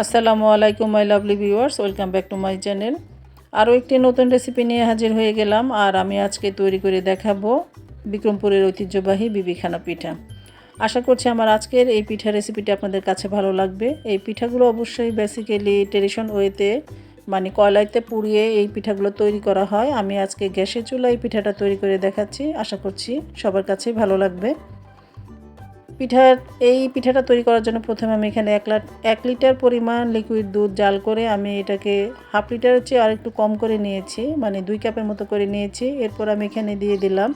আসসালামু আলাইকুম my lovely viewers welcome back to my channel আরও একটি নতুন রেসিপি নিয়ে হাজির হয়ে গেলাম, আর আমি আজকে তৈরি করে দেখাবো বিক্রমপুরের ঐতিহ্যবাহী বিবিখানা পিঠা। আশা করছি আমার আজকের এই পিঠা রেসিপিটি আপনাদের কাছে ভালো লাগবে। এই পিঠাগুলো অবশ্যই বেসিক্যালি ট্রেডিশন ওয়েতে মানে কয়লাইতে পুড়িয়ে এই পিঠাগুলো তৈরি করা হয়। আমি আজকে গ্যাসের চুলায় এই পিঠাটা তৈরি করে দেখাচ্ছি। আশা করছি সবার কাছেই ভালো লাগবে। পিঠার, এই পিঠাটা তৈরি করার জন্য প্রথমে আমি এখানে এক লাট এক লিটার পরিমাণ লিকুইড দুধ জাল করে আমি এটাকে হাফ লিটারের চেয়ে আর একটু কম করে নিয়েছি মানে দুই কাপের মতো করে নিয়েছি। এরপর আমি এখানে দিয়ে দিলাম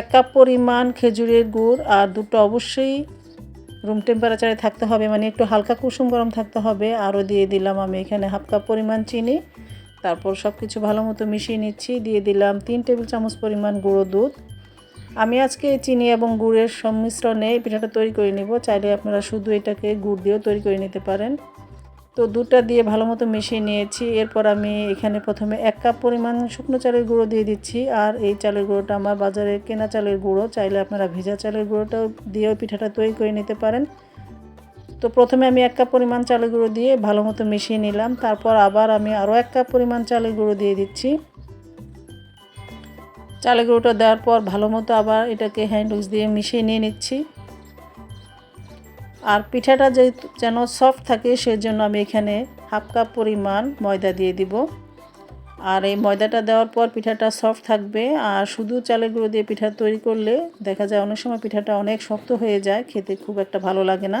এক কাপ পরিমাণ খেজুরের গুড়, আর দুধটা অবশ্যই রুম টেম্পারেচারে থাকতে হবে মানে একটু হালকা কুসুম গরম থাকতে হবে। আরও দিয়ে দিলাম আমি এখানে হাফ কাপ পরিমাণ চিনি, তারপর সব কিছু ভালো মতো মিশিয়ে নিচ্ছি। দিয়ে দিলাম তিন টেবিল চামচ পরিমাণ গুঁড়ো দুধ। আমি আজকে চিনি এবং গুড়ের সংমিশ্রণে এই পিঠাটা তৈরি করে নেব। চাইলে আপনারা শুধু এটাকে গুড় দিয়েও তৈরি করে নিতে পারেন। তো দুধটা দিয়ে ভালো মতো মিশিয়ে নিয়েছি। এরপর আমি এখানে প্রথমে এক কাপ পরিমাণ শুকনো চালের গুঁড়ো দিয়ে দিচ্ছি। আর এই চালের গুঁড়োটা আমার বাজারে কেনা চালের গুঁড়ো। চাইলে আপনারা ভেজা চালের গুঁড়োটাও দিয়েও পিঠাটা তৈরি করে নিতে পারেন। তো প্রথমে আমি এক কাপ পরিমাণ চালের গুঁড়ো দিয়ে ভালো মতো মিশিয়ে নিলাম। তারপর আবার আমি আরও এক কাপ পরিমাণ চালের গুঁড়ো দিয়ে দিচ্ছি। চালের গুঁড়োটা দেওয়ার পর ভালো মতো আবার এটাকে হ্যান্ড উইচ দিয়ে মিশিয়ে নিয়ে নিচ্ছি। আর পিঠাটা যে যেন সফট থাকে সেজন্য আমি এখানে হাফ কাপ পরিমাণ ময়দা দিয়ে দিব। আর এই ময়দাটা দেওয়ার পর পিঠাটা সফট থাকবে আর শুধু চালের গুঁড়ো দিয়ে পিঠা তৈরি করলে দেখা যায় অনেক সময় পিঠাটা অনেক শক্ত হয়ে যায়, খেতে খুব একটা ভালো লাগে না।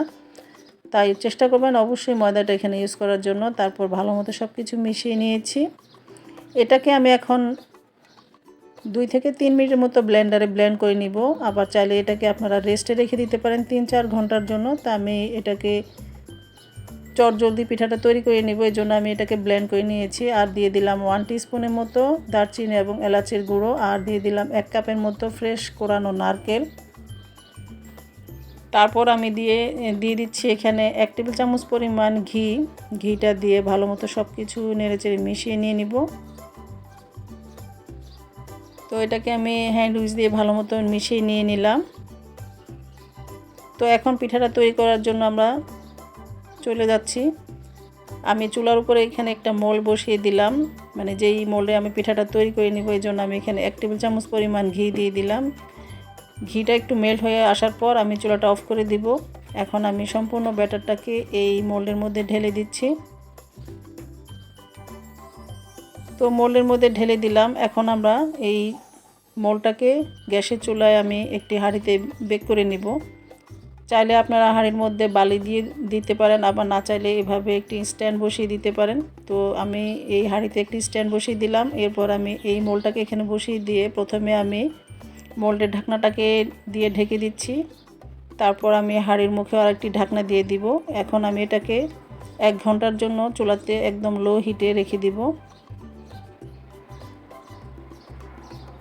তাই চেষ্টা করবেন অবশ্যই ময়দাটা এখানে ইউজ করার জন্য। তারপর ভালো মতো সব কিছু মিশিয়ে নিয়েছি। এটাকে আমি এখন দুই থেকে তিন মিনিটের মতো ব্লেন্ডারে ব্লেন্ড করে নিব। আবার চাইলে এটাকে আপনারা রেস্টে রেখে দিতে পারেন তিন চার ঘণ্টার জন্য। তা আমি এটাকে চট জলদি পিঠাটা তৈরি করে নিব এই জন্য আমি এটাকে ব্লেন্ড করে নিয়েছি। আর দিয়ে দিলাম ওয়ান টিস্পুনের মতো দারচিনি এবং এলাচির গুঁড়ো। আর দিয়ে দিলাম এক কাপের মতো ফ্রেশ কোরানো নারকেল। তারপর আমি দিয়ে দিয়ে দিচ্ছি এখানে এক টেবিল চামচ পরিমাণ ঘি। ঘিটা দিয়ে ভালো মতো সব কিছু নেড়েচেড়ে মিশিয়ে নিয়ে নিব। তো এটাকে আমি হ্যান্ড উইচ দিয়ে ভালো মতো মিশিয়ে নিয়ে নিলাম। তো এখন পিঠাটা তৈরি করার জন্য আমরা চলে যাচ্ছি। আমি চুলার উপরে এখানে একটা মোল বসিয়ে দিলাম। মানে যেই মোলে আমি পিঠাটা তৈরি করে নিব, এই জন্য আমি এখানে এক টেবিল চামচ পরিমাণ ঘি দিয়ে দিলাম। ঘিটা একটু মেল্ট হয়ে আসার পর আমি চুলাটা অফ করে দিব। এখন আমি সম্পূর্ণ ব্যাটারটাকে এই মোল্ডের মধ্যে ঢেলে দিচ্ছি। তো মোলের মধ্যে ঢেলে দিলাম। এখন আমরা এই মোলটাকে গ্যাসের চুলায় আমি একটি হাঁড়িতে বেক করে নিব। চাইলে আপনারা হাঁড়ির মধ্যে বালি দিয়ে দিতে পারেন, আবার না চাইলে এভাবে একটি স্ট্যান্ড বসিয়ে দিতে পারেন। তো আমি এই হাঁড়িতে একটি স্ট্যান্ড বসিয়ে দিলাম। এরপর আমি এই মোলটাকে এখানে বসিয়ে দিয়ে প্রথমে আমি মোল্ডের ঢাকনাটাকে দিয়ে ঢেকে দিচ্ছি। তারপর আমি হাঁড়ির মুখে আর একটি ঢাকনা দিয়ে দিব। এখন আমি এটাকে এক ঘণ্টার জন্য চুলাতে একদম লো হিটে রেখে দিব।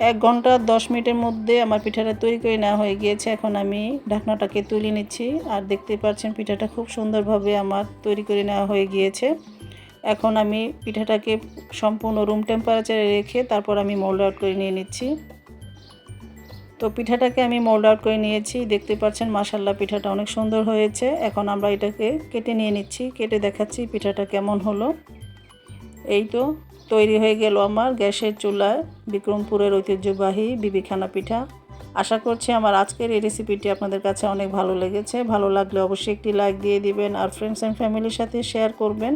এক ঘণ্টা, দশ মিনিটের মধ্যে আমার পিঠাটা তৈরি করে নেওয়া হয়ে গিয়েছে। এখন আমি ঢাকনাটাকে তুলে নিচ্ছি। আর দেখতে পাচ্ছেন, পিঠাটা খুব সুন্দরভাবে আমার তৈরি করে নেওয়া হয়ে গিয়েছে। এখন আমি পিঠাটাকে সম্পূর্ণ রুম টেম্পারেচারে রেখে তারপর আমি মোল্ড আউট করে নিয়ে নিচ্ছি। তো পিঠাটাকে আমি মোল্ড আউট করে নিয়েছি। দেখতে পাচ্ছেন মাসাল্লাহ পিঠাটা অনেক সুন্দর হয়েছে। এখন আমরা এটাকে কেটে নিয়ে নিচ্ছি। কেটে দেখাচ্ছি পিঠাটা কেমন হলো। এই তো তৈরি হয়ে গেল আমার গ্যাসের চুলায় বিক্রমপুরের ঐতিহ্যবাহী বিবিখানা পিঠা। আশা করছি আমার আজকের এই রেসিপিটি আপনাদের কাছে অনেক ভালো লেগেছে। ভালো লাগলে অবশ্যই একটি লাইক দিয়ে দিবেন আর ফ্রেন্ডস অ্যান্ড ফ্যামিলির সাথে শেয়ার করবেন।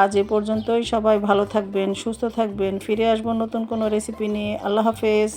আজ এ পর্যন্তই। সবাই ভালো থাকবেন, সুস্থ থাকবেন। ফিরে আসব নতুন কোনো রেসিপি নিয়ে। আল্লাহ হাফেজ।